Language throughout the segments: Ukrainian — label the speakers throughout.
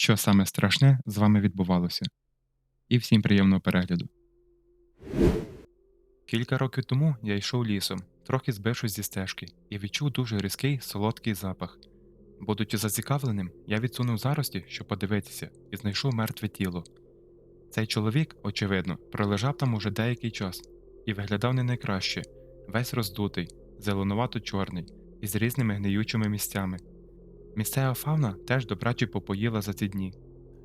Speaker 1: що саме страшне з вами відбувалося. І всім приємного перегляду. Кілька років тому я йшов лісом, трохи збившись зі стежки, і відчув дуже різкий солодкий запах. Будучи зацікавленим, я відсунув зарості, щоб подивитися, і знайшов мертве тіло. Цей чоловік, очевидно, пролежав там уже деякий час і виглядав не найкраще, весь роздутий, зеленувато чорний, із різними гниючими місцями. Місцева фауна теж добряче попоїла за ці дні.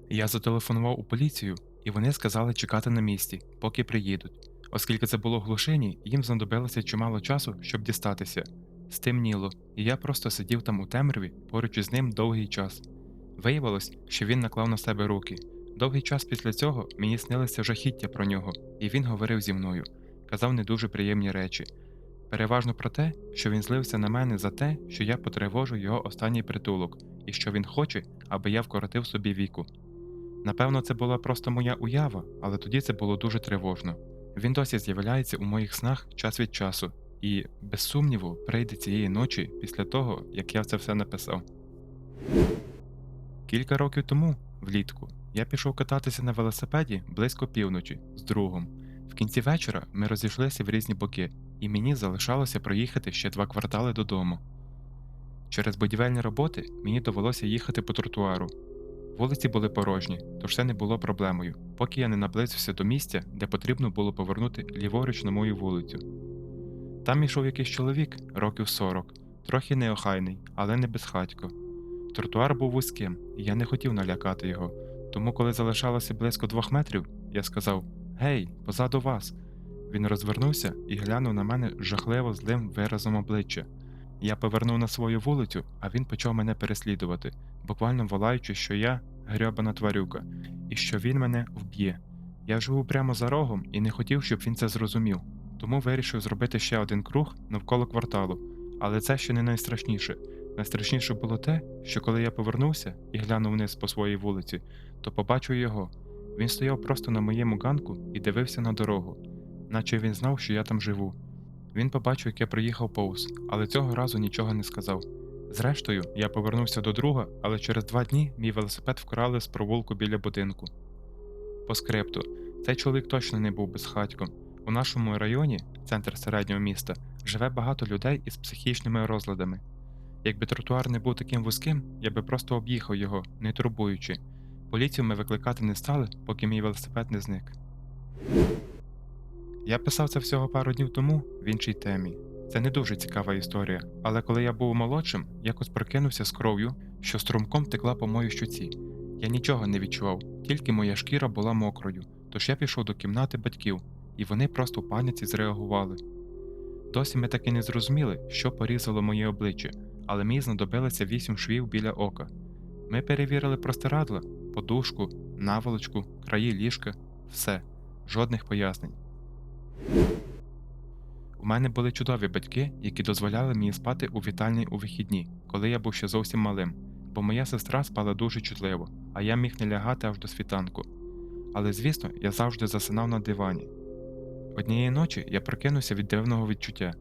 Speaker 1: Я зателефонував у поліцію, і вони сказали чекати на місці, поки приїдуть. Оскільки це було в глушині, їм знадобилося чимало часу, щоб дістатися. Стемніло, і я просто сидів там у темряві поруч із ним довгий час. Виявилось, що він наклав на себе руки. Довгий час після цього мені снилося жахіття про нього, і він говорив зі мною, казав не дуже приємні речі. Переважно про те, що він злився на мене за те, що я потривожу його останній притулок, і що він хоче, аби я вкоротив собі віку. Напевно, це була просто моя уява, але тоді це було дуже тривожно. Він досі з'являється у моїх снах час від часу, і, без сумніву, прийде цієї ночі після того, як я це все написав. Кілька років тому, влітку, я пішов кататися на велосипеді близько півночі з другом. В кінці вечора ми розійшлися в різні боки, і мені залишалося проїхати ще два квартали додому. Через будівельні роботи мені довелося їхати по тротуару. Вулиці були порожні, тож це не було проблемою, поки я не наблизився до місця, де потрібно було повернути ліворуч на мою вулицю. Там ішов якийсь чоловік, років 40, трохи неохайний, але не безхатько. Тротуар був вузьким, і я не хотів налякати його, тому, коли залишалося близько двох метрів, я сказав Гей, позаду вас. Він розвернувся і глянув на мене жахливо злим виразом обличчя. Я повернув на свою вулицю, а він почав мене переслідувати, буквально волаючи, що я грьобана тварюка, і що він мене вб'є. Я живу прямо за рогом і не хотів, щоб він це зрозумів, тому вирішив зробити ще один круг навколо кварталу. Але це ще не найстрашніше. Найстрашніше було те, що коли я повернувся і глянув вниз по своїй вулиці, то побачив його. Він стояв просто на моєму ганку і дивився на дорогу, наче він знав, що я там живу. Він побачив, як я приїхав повз, але цього разу нічого не сказав. Зрештою, я повернувся до друга, але через два дні мій велосипед вкрали з провулку біля будинку. По скрипту, цей чоловік точно не був безхатьком. У нашому районі, центр середнього міста, живе багато людей із психічними розладами. Якби тротуар не був таким вузьким, я би просто об'їхав його, не турбуючи. Поліцію ми викликати не стали, поки мій велосипед не зник. Я писав це всього пару днів тому в іншій темі. Це не дуже цікава історія, але коли я був молодшим, якось прокинувся з кров'ю, що струмком текла по моїй щуці. Я нічого не відчував, тільки моя шкіра була мокрою, тож я пішов до кімнати батьків, і вони просто в паніці зреагували. Досі ми таки не зрозуміли, що порізало моє обличчя, але мені знадобилося вісім швів біля ока. Ми перевірили простирадла, подушку, наволочку, краї ліжка, все, жодних пояснень. У мене були чудові батьки, які дозволяли мені спати у вітальні у вихідні, коли я був ще зовсім малим, бо моя сестра спала дуже чутливо, а я міг не лягати аж до світанку. Але звісно, я завжди засинав на дивані. Однієї ночі я прокинувся від дивного відчуття,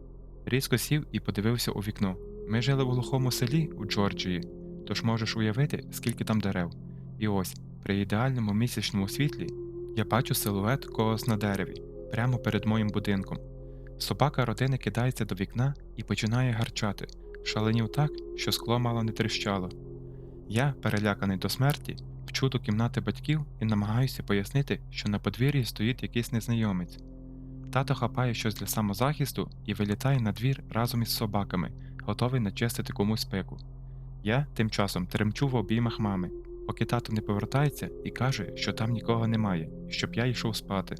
Speaker 1: різко сів і подивився у вікно. Ми жили в глухому селі у Джорджії, тож можеш уявити, скільки там дерев. І ось, при ідеальному місячному світлі, я бачу силует когось на дереві, прямо перед моїм будинком. Собака родини кидається до вікна і починає гарчати, шаленів так, що скло мало не тріщало. Я, переляканий до смерті, вчу до кімнати батьків і намагаюся пояснити, що на подвір'ї стоїть якийсь незнайомець. Тато хапає щось для самозахисту і вилітає на двір разом із собаками, готовий начистити комусь пику. Я тим часом тремчу в обіймах мами, поки тато не повертається і каже, що там нікого немає, щоб я йшов спати.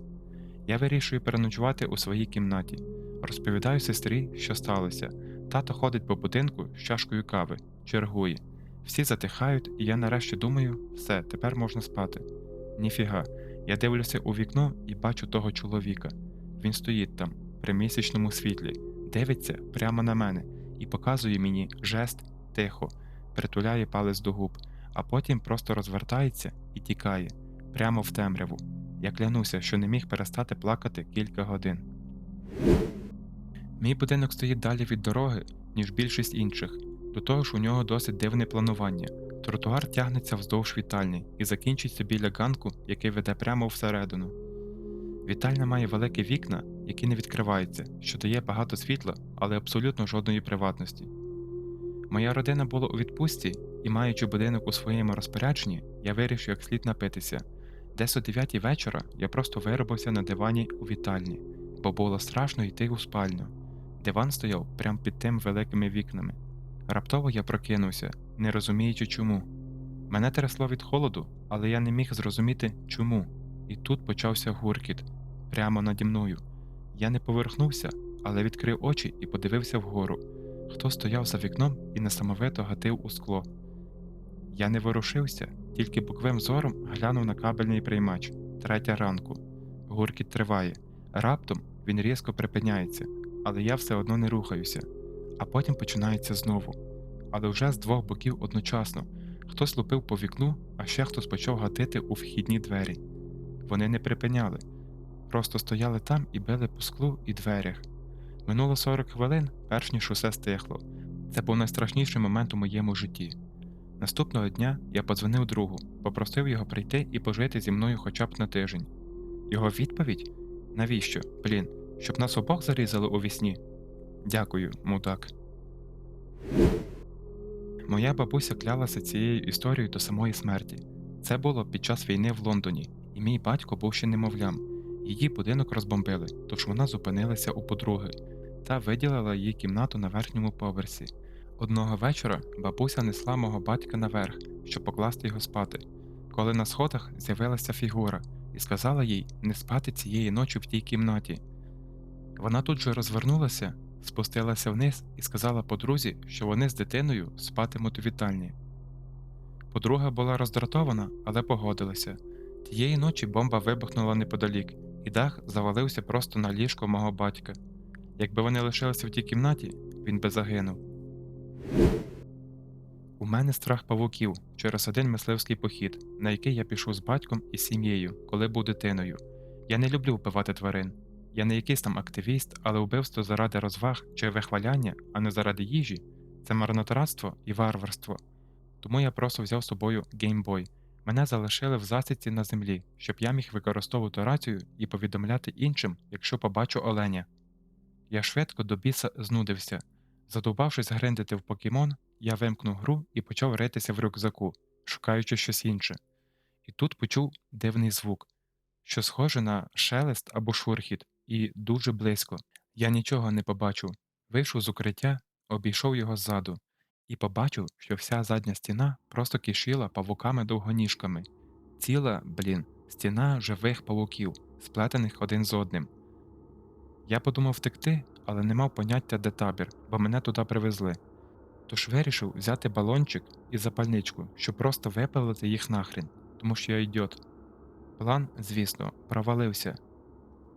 Speaker 1: Я вирішую переночувати у своїй кімнаті, розповідаю сестрі, що сталося. Тато ходить по будинку з чашкою кави, чергує. Всі затихають, і я нарешті думаю, все, тепер можна спати. Ніфіга, я дивлюся у вікно і бачу того чоловіка. Він стоїть там, при місячному світлі, дивиться прямо на мене і показує мені жест тихо, притуляє палець до губ, а потім просто розвертається і тікає прямо в темряву. Я клянуся, що не міг перестати плакати кілька годин. Мій будинок стоїть далі від дороги, ніж більшість інших, до того ж у нього досить дивне планування, Тротуар тягнеться вздовж вітальні і закінчується біля ганку, який веде прямо всередину. Вітальня має великі вікна, які не відкриваються, що дає багато світла, але абсолютно жодної приватності. Моя родина була у відпустці, і, маючи будинок у своєму розпорядженні, я вирішив як слід напитися. Десь о 9 вечора я просто виробився на дивані у вітальні, бо було страшно йти у спальню. Диван стояв прямо під тим великими вікнами. Раптово я прокинувся, не розуміючи чому. Мене трясло від холоду, але я не міг зрозуміти чому. І тут почався гуркіт прямо наді мною. Я не поверхнувся, але відкрив очі і подивився вгору. Хто стояв за вікном і несамовито гатив у скло. Я не ворушився, тільки боковим зором глянув на кабельний приймач. Третя ранку. Гуркіт триває. Раптом він різко припиняється, але я все одно не рухаюся. А потім починається знову. Але вже з двох боків одночасно. Хтось лупив по вікну, а ще хтось почав гатити у вхідні двері. Вони не припиняли, просто стояли там і били по склу і дверях. Минуло 40 хвилин, перш ніж усе стихло. Це був найстрашніший момент у моєму житті. Наступного дня я подзвонив другу, попросив його прийти і пожити зі мною хоча б на тиждень. Його відповідь навіщо? Блін, щоб нас обох зарізали у вісні? Дякую, мудак. Моя бабуся клялася цією історією до самої смерті. Це було під час війни в Лондоні, і мій батько був ще немовлям. Її будинок розбомбили, тож вона зупинилася у подруги та виділила їй кімнату на верхньому поверсі. Одного вечора бабуся несла мого батька наверх, щоб покласти його спати, коли на сходах з'явилася фігура і сказала їй не спати цієї ночі в тій кімнаті. Вона тут же розвернулася, спустилася вниз і сказала подрузі, що вони з дитиною спатимуть у вітальні. Подруга була роздратована, але погодилася. Тієї ночі бомба вибухнула неподалік, і дах завалився просто на ліжко мого батька. Якби вони лишилися в тій кімнаті, він би загинув. У мене страх павуків через один мисливський похід, на який я пішов з батьком і сім'єю, коли був дитиною. Я не люблю вбивати тварин. Я не якийсь там активіст, але вбивство заради розваг чи вихваляння, а не заради їжі це марнотратство і варварство. Тому я просто взяв з собою геймбой. Мене залишили в засідці на землі, щоб я міг використовувати рацію і повідомляти іншим, якщо побачу оленя. Я швидко до біса знудився. Задовбавшись гриндити в покемон, я вимкнув гру і почав ритися в рюкзаку, шукаючи щось інше. І тут почув дивний звук, що схоже на шелест або шурхіт, і дуже близько. Я нічого не побачив. Вийшов з укриття, обійшов його ззаду і побачив, що вся задня стіна просто кишіла павуками-довгоніжками. Ціла, блін, стіна живих павуків, сплетених один з одним. Я подумав втекти, але не мав поняття, де табір, бо мене туди привезли. Тож вирішив взяти балончик і запальничку, щоб просто випалити їх нахрен, тому що я ідіот. План, звісно, провалився.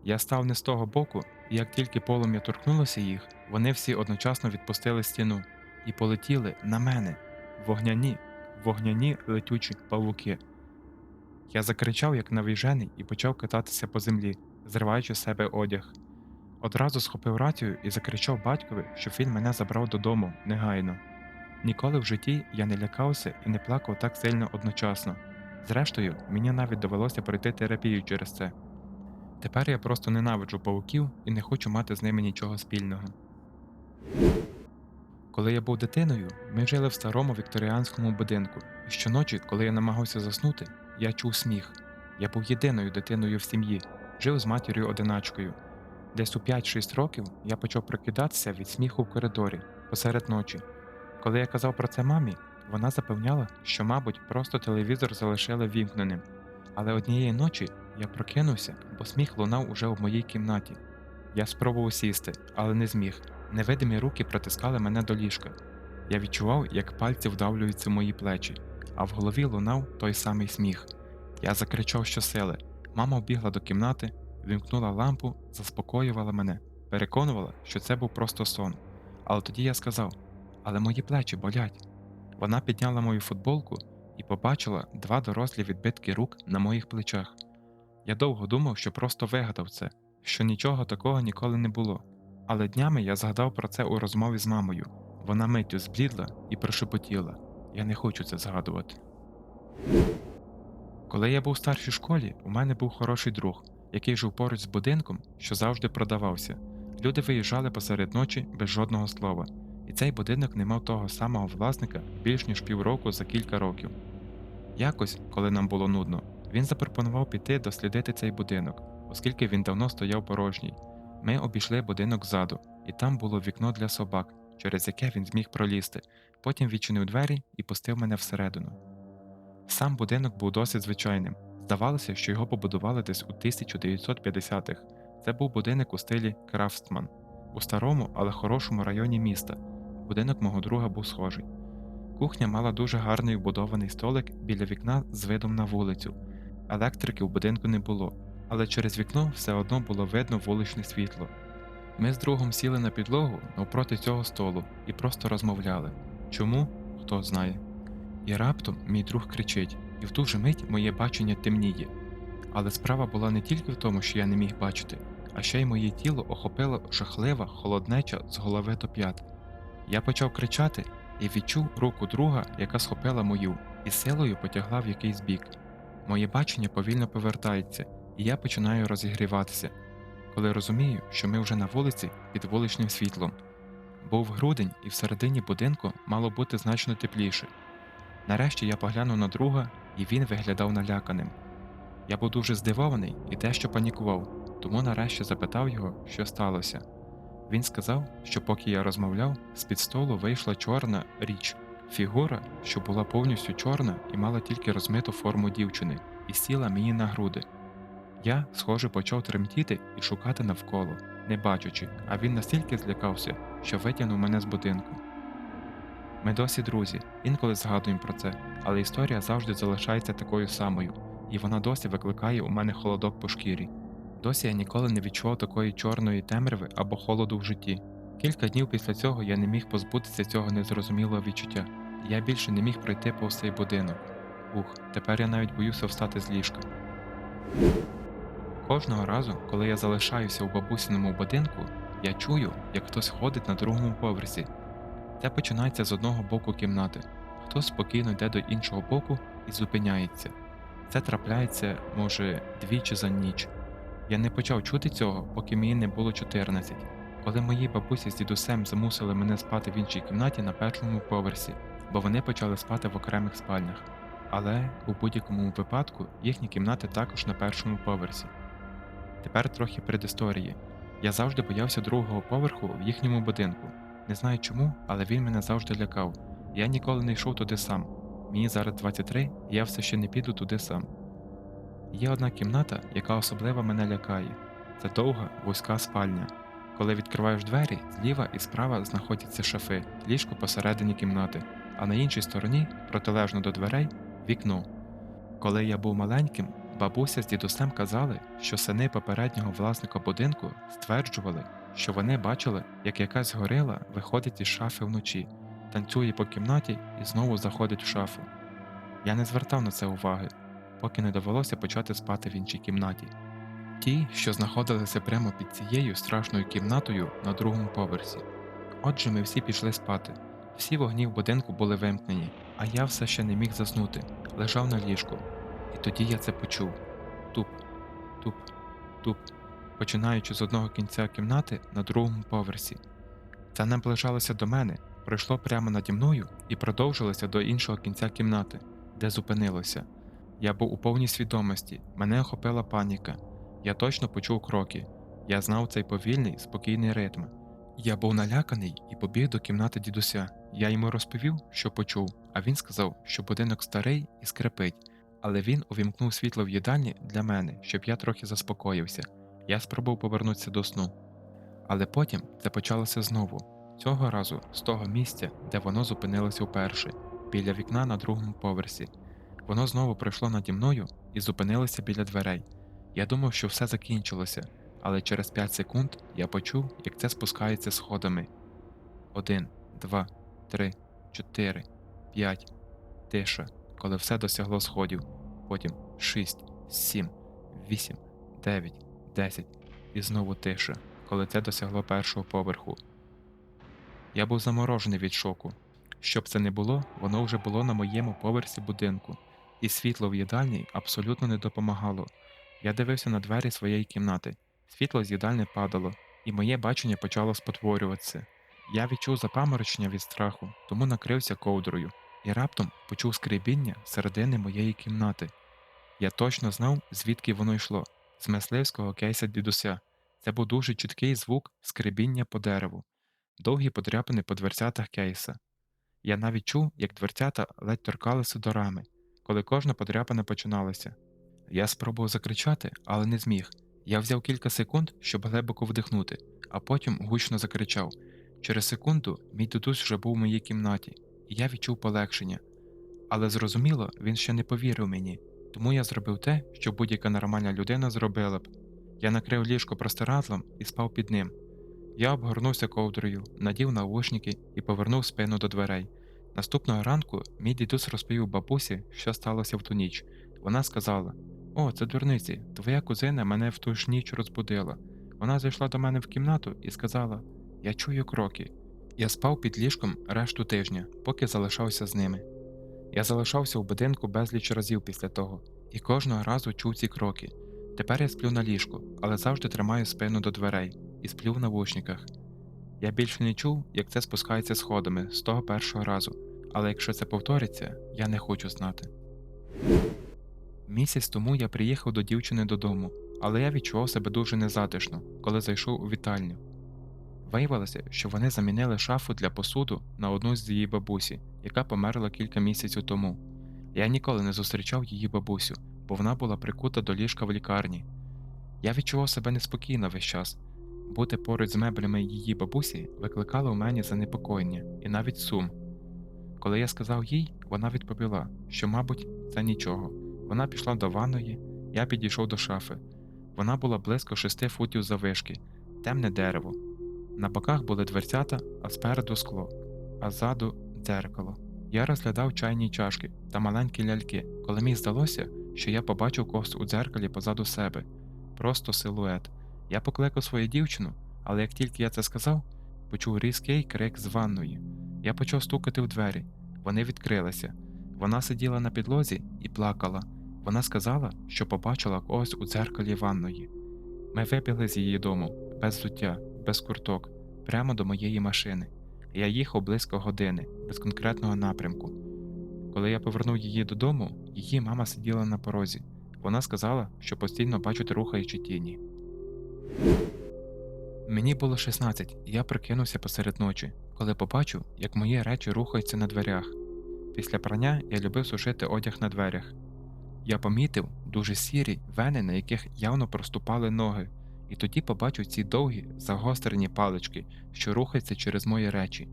Speaker 1: Я став не з того боку, і як тільки полум'я торкнулося їх, вони всі одночасно відпустили стіну і полетіли на мене вогняні, вогняні летючі павуки. Я закричав, як навіжений, і почав кататися по землі, зриваючи з себе одяг. Одразу схопив рацію і закричав батькові, щоб він мене забрав додому негайно. Ніколи в житті я не лякався і не плакав так сильно одночасно. Зрештою, мені навіть довелося пройти терапію через це. Тепер я просто ненавиджу павуків і не хочу мати з ними нічого спільного. Коли я був дитиною, ми жили в старому вікторіанському будинку, і щоночі, коли я намагався заснути, я чув сміх. Я був єдиною дитиною в сім'ї, жив з матір'ю одиначкою. Десь у 5-6 років я почав прокидатися від сміху в коридорі посеред ночі. Коли я казав про це мамі, вона запевняла, що, мабуть, просто телевізор залишили вімкненим. Але однієї ночі я прокинувся, бо сміх лунав уже в моїй кімнаті. Я спробував сісти, але не зміг. Невидимі руки притискали мене до ліжка. Я відчував, як пальці вдавлюються в мої плечі, а в голові лунав той самий сміх. Я закричав щосили. Мама вбігла до кімнати, вімкнула лампу, заспокоювала мене, переконувала, що це був просто сон. Але тоді я сказав: Але мої плечі болять. Вона підняла мою футболку і побачила два дорослі відбитки рук на моїх плечах. Я довго думав, що просто вигадав це, що нічого такого ніколи не було. Але днями я згадав про це у розмові з мамою. Вона миттю зблідла і прошепотіла я не хочу це згадувати. Коли я був в старшій школі, у мене був хороший друг, який жив поруч з будинком, що завжди продавався. Люди виїжджали посеред ночі без жодного слова, і цей будинок не мав того самого власника більш ніж півроку за кілька років. Якось, коли нам було нудно, він запропонував піти дослідити цей будинок, оскільки він давно стояв порожній. Ми обійшли будинок ззаду, і там було вікно для собак, через яке він зміг пролізти. Потім відчинив двері і пустив мене всередину. Сам будинок був досить звичайним. Здавалося, що його побудували десь у 1950-х. Це був будинок у стилі Крафтсман, у старому, але хорошому районі міста. Будинок мого друга був схожий. Кухня мала дуже гарний вбудований столик біля вікна з видом на вулицю. Електрики в будинку не було, але через вікно все одно було видно вуличне світло. Ми з другом сіли на підлогу навпроти цього столу і просто розмовляли. Чому? Хто знає. І раптом мій друг кричить, і в ту же мить моє бачення темніє. Але справа була не тільки в тому, що я не міг бачити, а ще й моє тіло охопила жахлива холоднеча з голови до п'ят. Я почав кричати і відчув руку друга, яка схопила мою, і силою потягла в якийсь бік. Моє бачення повільно повертається, і я починаю розігріватися, коли розумію, що ми вже на вулиці під вуличним світлом. Був грудень, і всередині будинку мало бути значно тепліше. Нарешті я поглянув на друга, і він виглядав наляканим. Я був дуже здивований і дещо панікував, тому нарешті запитав його, що сталося. Він сказав, що поки я розмовляв, з-під столу вийшла чорна річ, фігура, що була повністю чорна і мала тільки розмиту форму дівчини, і сіла мені на груди. Я, схоже, почав тремтіти і шукати навколо, не бачачи, а він настільки злякався, що витягнув мене з будинку. Ми досі друзі, інколи згадуємо про це, але історія завжди залишається такою самою, і вона досі викликає у мене холодок по шкірі. Досі я ніколи не відчував такої чорної темряви або холоду в житті. Кілька днів після цього я не міг позбутися цього незрозумілого відчуття, і я більше не міг пройти повз цей будинок. Ух, тепер я навіть боюся встати з ліжка. Кожного разу, коли я залишаюся у бабусіному будинку, я чую, як хтось ходить на другому поверсі. Це починається з одного боку кімнати, хтось спокійно йде до іншого боку і зупиняється. Це трапляється, може, двічі за ніч. Я не почав чути цього, поки мені не було 14, коли мої бабусі з дідусем замусили мене спати в іншій кімнаті на першому поверсі, бо вони почали спати в окремих спальнях. Але у будь-якому випадку їхні кімнати також на першому поверсі. Тепер трохи предісторії. Я завжди боявся другого поверху в їхньому будинку. Не знаю чому, але він мене завжди лякав. Я ніколи не йшов туди сам. Мені зараз 23, і я все ще не піду туди сам. Є одна кімната, яка особливо мене лякає. Це довга, вузька спальня. Коли відкриваєш двері, зліва і справа знаходяться шафи, ліжко посередині кімнати, а на іншій стороні, протилежно до дверей, вікно. Коли я був маленьким, бабуся з дідусем казали, що сини попереднього власника будинку стверджували, що вони бачили, як якась горила виходить із шафи вночі, танцює по кімнаті і знову заходить в шафу. Я не звертав на це уваги, поки не довелося почати спати в іншій кімнаті. Ті, що знаходилися прямо під цією страшною кімнатою на другому поверсі. Отже, ми всі пішли спати. Всі вогні в будинку були вимкнені, а я все ще не міг заснути, лежав на ліжку. І тоді я це почув туп, туп, туп, починаючи з одного кінця кімнати на другому поверсі. Це наближалося до мене, пройшло прямо наді мною і продовжилося до іншого кінця кімнати, де зупинилося. Я був у повній свідомості, мене охопила паніка. Я точно почув кроки. Я знав цей повільний, спокійний ритм. Я був наляканий і побіг до кімнати дідуся. Я йому розповів, що почув, а він сказав, що будинок старий і скрипить, але він увімкнув світло в їдальні для мене, щоб я трохи заспокоївся. Я спробував повернутися до сну. Але потім це почалося знову, цього разу з того місця, де воно зупинилося вперше, біля вікна на другому поверсі. Воно знову пройшло наді мною і зупинилося біля дверей. Я думав, що все закінчилося, але через 5 секунд я почув, як це спускається сходами. Один, два, три, чотири, п'ять. Тиша, коли все досягло сходів. Потім шість, сім, вісім, дев'ять, десять. І знову тиша, коли це досягло першого поверху. Я був заморожений від шоку. Щоб це не було, воно вже було на моєму поверсі будинку, і світло в їдальні абсолютно не допомагало. Я дивився на двері своєї кімнати. Світло з їдальні падало, і моє бачення почало спотворюватися. Я відчув запаморочення від страху, тому накрився ковдрою і раптом почув скребіння середини моєї кімнати. Я точно знав, звідки воно йшло з мисливського кейса дідуся. Це був дуже чіткий звук скребіння по дереву, довгі подряпини по дверцятах кейса. Я навіть чув, як дверцята ледь торкалися до рами, коли кожна подряпина починалася. Я спробував закричати, але не зміг. Я взяв кілька секунд, щоб глибоко вдихнути, а потім гучно закричав. Через секунду мій дідусь вже був у моїй кімнаті, і я відчув полегшення. Але зрозуміло, він ще не повірив мені, тому я зробив те, що будь-яка нормальна людина зробила б. Я накрив ліжко простирадлом і спав під ним. Я обгорнувся ковдрою, надів наушники і повернув спину до дверей. Наступного ранку мій дідусь розповів бабусі, що сталося в ту ніч. Вона сказала: О, це дурниці, твоя кузина мене в ту ж ніч розбудила. Вона зайшла до мене в кімнату і сказала: Я чую кроки. Я спав під ліжком решту тижня, поки залишався з ними. Я залишався у будинку безліч разів після того, і кожного разу чув ці кроки. Тепер я сплю на ліжку, але завжди тримаю спину до дверей і сплю в навушниках. Я більше не чув, як це спускається сходами з того першого разу, але якщо це повториться, я не хочу знати. Місяць тому я приїхав до дівчини додому, але я відчував себе дуже незатишно, коли зайшов у вітальню. Виявилося, що вони замінили шафу для посуду на одну з її бабусі, яка померла кілька місяців тому. Я ніколи не зустрічав її бабусю, бо вона була прикута до ліжка в лікарні. Я відчував себе неспокійно весь час. Бути поруч з меблями її бабусі викликало у мені занепокоєння і навіть сум. Коли я сказав їй, вона відповіла, що, мабуть, це нічого. Вона пішла до ванної, я підійшов до шафи. Вона була близько шести футів завишки, темне дерево. На боках були дверцята, а спереду скло, а ззаду дзеркало. Я розглядав чайні чашки та маленькі ляльки, коли мені здалося, що я побачив когось у дзеркалі позаду себе, просто силует. Я покликав свою дівчину, але як тільки я це сказав, почув різкий крик з ванної. Я почав стукати в двері. Вони відкрилися. Вона сиділа на підлозі і плакала. Вона сказала, що побачила когось у дзеркалі ванної. Ми вибігли з її дому, без взуття, без курток, прямо до моєї машини. Я їхав близько години, без конкретного напрямку. Коли я повернув її додому, її мама сиділа на порозі. Вона сказала, що постійно бачить рухаючі тіні. Мені було 16, і я прикинувся посеред ночі, коли побачив, як мої речі рухаються на дверях. Після прання я любив сушити одяг на дверях. Я помітив дуже сірі вени, на яких явно проступали ноги, і тоді побачив ці довгі загострені палички, що рухаються через мої речі.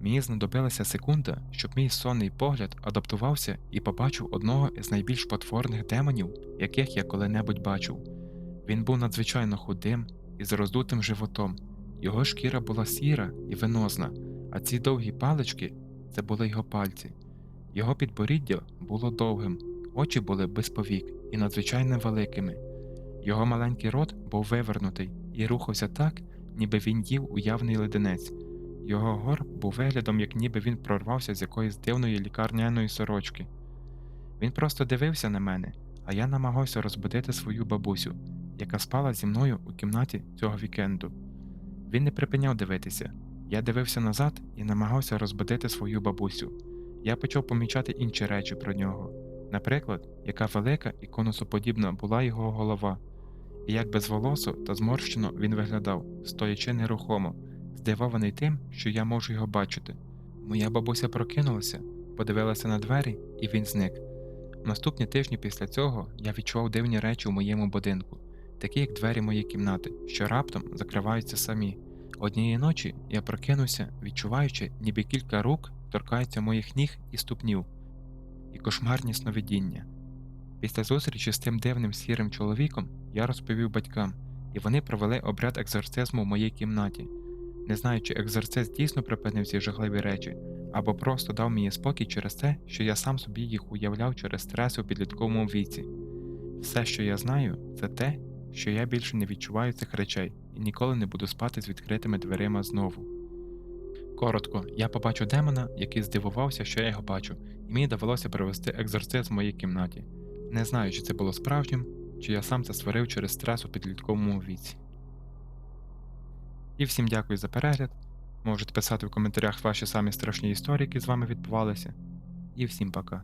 Speaker 1: Мені знадобилася секунда, щоб мій сонний погляд адаптувався і побачив одного із найбільш потворних демонів, яких я коли-небудь бачив. Він був надзвичайно худим і з роздутим животом. Його шкіра була сіра і венозна, а ці довгі палички це були його пальці. Його підборіддя було довгим, очі були без повік і надзвичайно великими. Його маленький рот був вивернутий і рухався так, ніби він їв уявний леденець. Його гор був виглядом, як ніби він прорвався з якоїсь дивної лікарняної сорочки. Він просто дивився на мене, а я намагався розбудити свою бабусю, яка спала зі мною у кімнаті цього вікенду. Він не припиняв дивитися. Я дивився назад і намагався розбудити свою бабусю. Я почав помічати інші речі про нього, наприклад, яка велика і конусоподібна була його голова, і як безволосо та зморщено він виглядав, стоячи нерухомо, здивований тим, що я можу його бачити. Моя бабуся прокинулася, подивилася на двері, і він зник. Наступні тижні після цього я відчував дивні речі у моєму будинку, такі як двері моєї кімнати, що раптом закриваються самі. Однієї ночі я прокинувся, відчуваючи, ніби кілька рук торкаються моїх ніг і ступнів, і кошмарні сновидіння. Після зустрічі з тим дивним сірим чоловіком я розповів батькам, і вони провели обряд екзорцизму в моїй кімнаті. Не знаю, чи екзорцист дійсно припинив ці жахливі речі, або просто дав мені спокій через те, що я сам собі їх уявляв через стрес у підлітковому віці. Все, що я знаю, це те, що я більше не відчуваю цих речей і ніколи не буду спати з відкритими дверима знову. Коротко, я побачив демона, який здивувався, що я його бачу, і мені довелося провести екзорциз в моїй кімнаті. Не знаю, чи це було справжнім, чи я сам це створив через стрес у підлітковому віці. І всім дякую за перегляд. Можете писати в коментарях ваші самі страшні історії, які з вами відбувалися. І всім пока.